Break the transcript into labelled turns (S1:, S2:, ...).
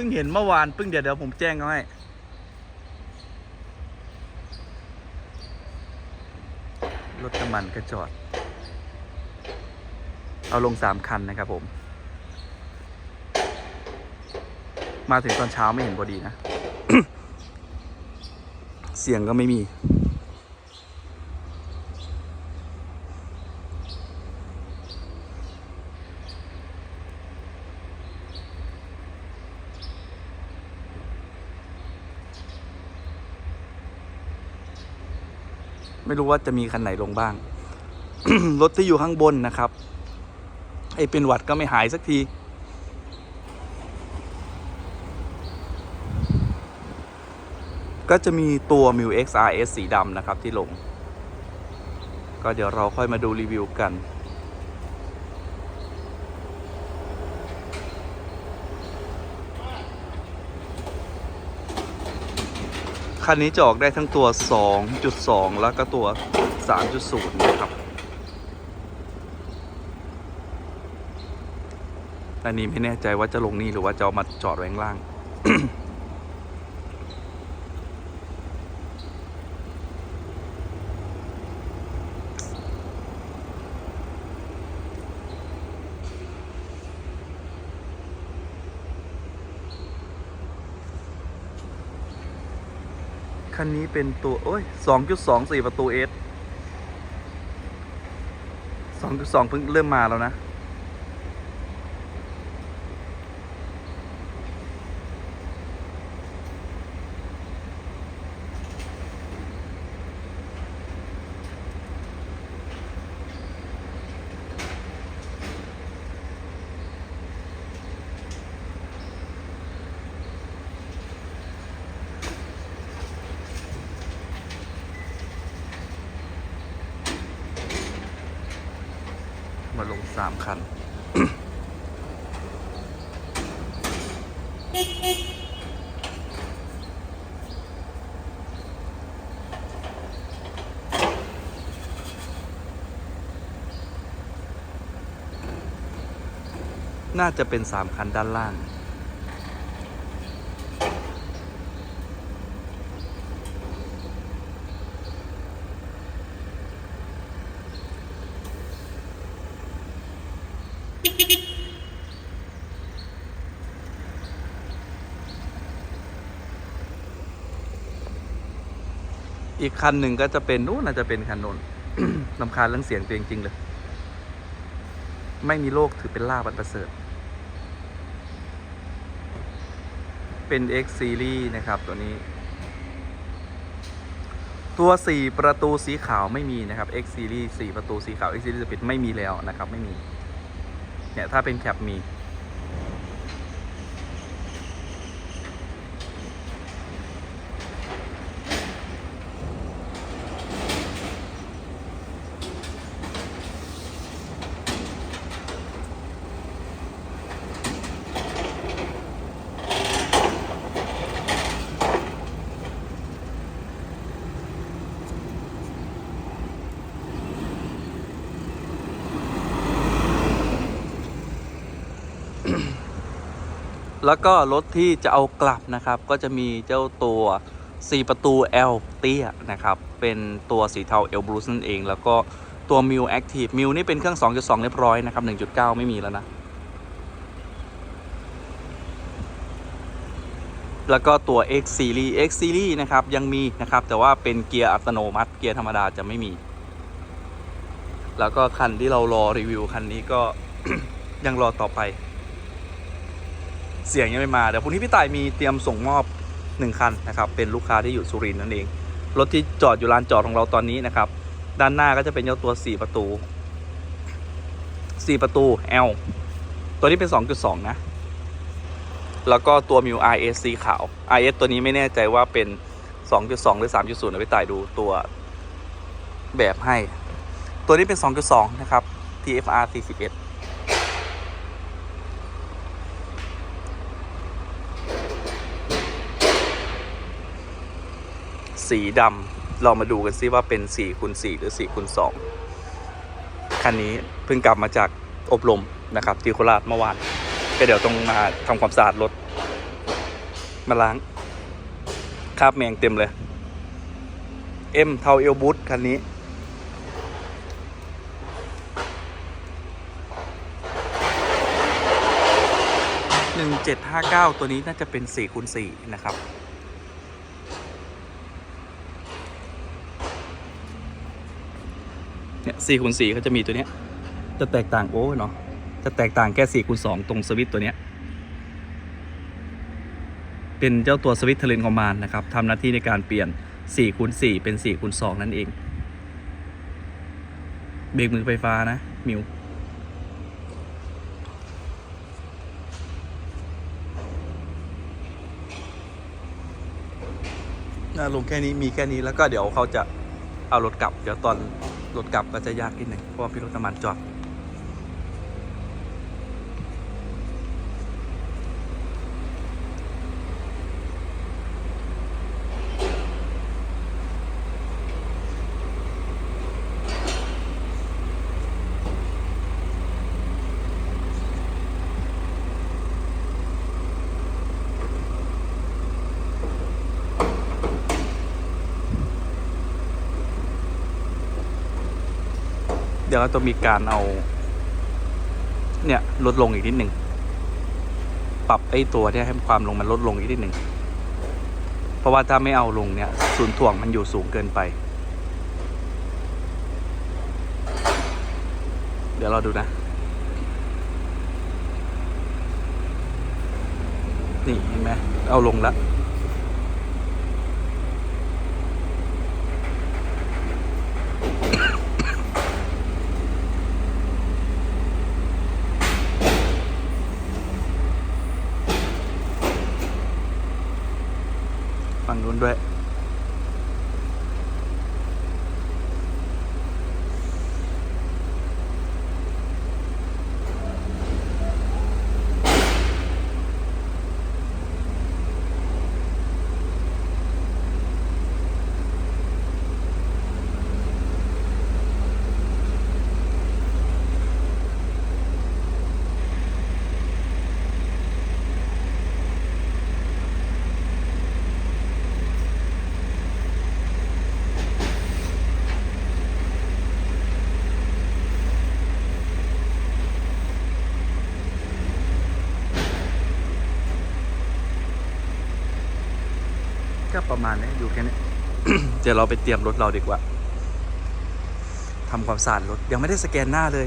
S1: พิ่งเห็นเมื่อวานเพิ่งเดี๋ยวเดี๋ยวผมแจ้งเขาให้ รถน้ำมันก็จอด เอาลงสามคันนะครับผม มาถึงตอนเช้าไม่เห็นพอดีนะ เสียงก็ไม่มี ไม่รู้ว่าจะมีคันไหนลงบ้าง รถที่อยู่ข้างบนนะครับ ไอเป็นหวัดก็ไม่หายสักที ก็จะมีตัว m ิ x RS สีดำนะครับที่ลง ก็เดี๋ยวเราค่อยมาดูรีวิวกัน คันนี้จะออกได้ทั้งตัว 2.2 แล้วก็ตัว 3.0 นะครับ อันนี้ไม่แน่ใจว่าจะลงนี่หรือว่าจะเอามาจอดไว้ข้างล่าง คันนี้เป็นตัว โอ้ย 2.2 4 ประตู S 2.2 เพิ่งเริ่มมาแล้วนะ มาลงสามคัน น่าจะเป็นสามคันด้านล่าง อีกคันหนึ่งก็จะเป็นนู้นน่าจะเป็นคันนนลำคาญเรื่องเสียงตัวเองจริงเลย ไม่มีโรคถือเป็นลาบันประเสริฐ เป็น X Series นะครับตัวนี้ ตัว 4 ประตูสีขาวไม่มีนะครับ X Series 4 ประตูสีขาว X Series สปิดไม่มีแล้วนะครับ ไม่มี เนี่ยถ้าเป็นแคปมี แล้วก็รถที่จะเอากลับนะครับ ก็จะมีเจ้าตัว 4 ประตู L เตี้ยนะครับ เป็นตัวสีเทา L Blue นั่นเอง แล้วก็ตัว m i l Active m i l นี่เป็นเครื่อง 2.2 เรียบร้อยนะครับ 1.9 ไม่มีแล้วนะ แล้วก็ตัว X Series X Series นะครับ ยังมีนะครับ แต่ว่าเป็นเกียร์อัตโนมัติเกียร์ธรรมดาจะไม่มี แล้วก็คันที่เรารอรีวิวคันนี้ก็ยังรอต่อไป เสียงยังไม่มา เดี๋ยวพรุ่งนี้พี่ต่ายมีเตรียมส่งมอบหนึ่งคันนะครับ เป็นลูกค้าที่อยู่สุรินทร์นั่นเอง รถที่จอดอยู่ลานจอดของเราตอนนี้นะครับ ด้านหน้าก็จะเป็นเจ้าตัว 4 ประตู 4 ประตู L ตัวนี้เป็น 2.2 นะ แล้วก็ตัวมิว RS สีขาว RS ตัวนี้ไม่แน่ใจว่าเป็น 2.2 หรือ 3.0นะพี่ต่ายดูตัวแบบให้ ตัวนี้เป็น 2.2 นะครับ TFR 41 สีดำเรามาดูกันซิว่าเป็น4คูณ4หรือ4คูณ2คันนี้เพิ่งกลับมาจากอบรมนะครับที่โคราชเมื่อวานก็เดี๋ยวต้องมาทำความสะอาดรถมาล้างคราบแมงเต็มเลยเอ็มเทาเอลบูทคันนี้หนึ่งเจ็ดห้าเก้าตัวนี้น่าจะเป็นสี่คูณสี่นะครับ เนี่ยสี่คูณสี่เขาจะมีตัวเนี้ย จะแตกต่างโอ้เนาะจะแตกต่างแค่สี่คูณสองตรงสวิตตัวเนี้ย เป็นเจ้าตัวสวิต์เทเลนคอมมานนะครับทำหน้าที่ในการเปลี่ยน4คูณ4เป็น4คูณ2นั่นเอง เบรกมือไฟฟ้านะมิวน่าลงแค่นี้มีแค่นี้แล้วก็เดี๋ยวเขาจะเอารถกลับ เดี๋ยวตอน รถกลับก็จะยากนิดหนึ่งเพราะว่าพี่รถน้ำมันจอด เดี๋ยวเราจะมีการเอา เนี่ยลดลงอีกนิดหนึ่งปรับไอ้ตัวเนี่ยให้ความลงมันลดลงอีกนิดหนึ่งเพราะว่าถ้าไม่เอาลงเนี่ยศูนย์ถ่วงมันอยู่สูงเกินไป เดี๋ยวเราดูนะ นี่เห็นไหมเอาลงแล้ว ฝั่งนู้นด้วย ก็ประมาณนี้อยู่แค่นี้ เดี๋ยวเราไปเตรียมรถเราดีกว่าทำความสะอาดรถยังไม่ได้สแกนหน้าเลย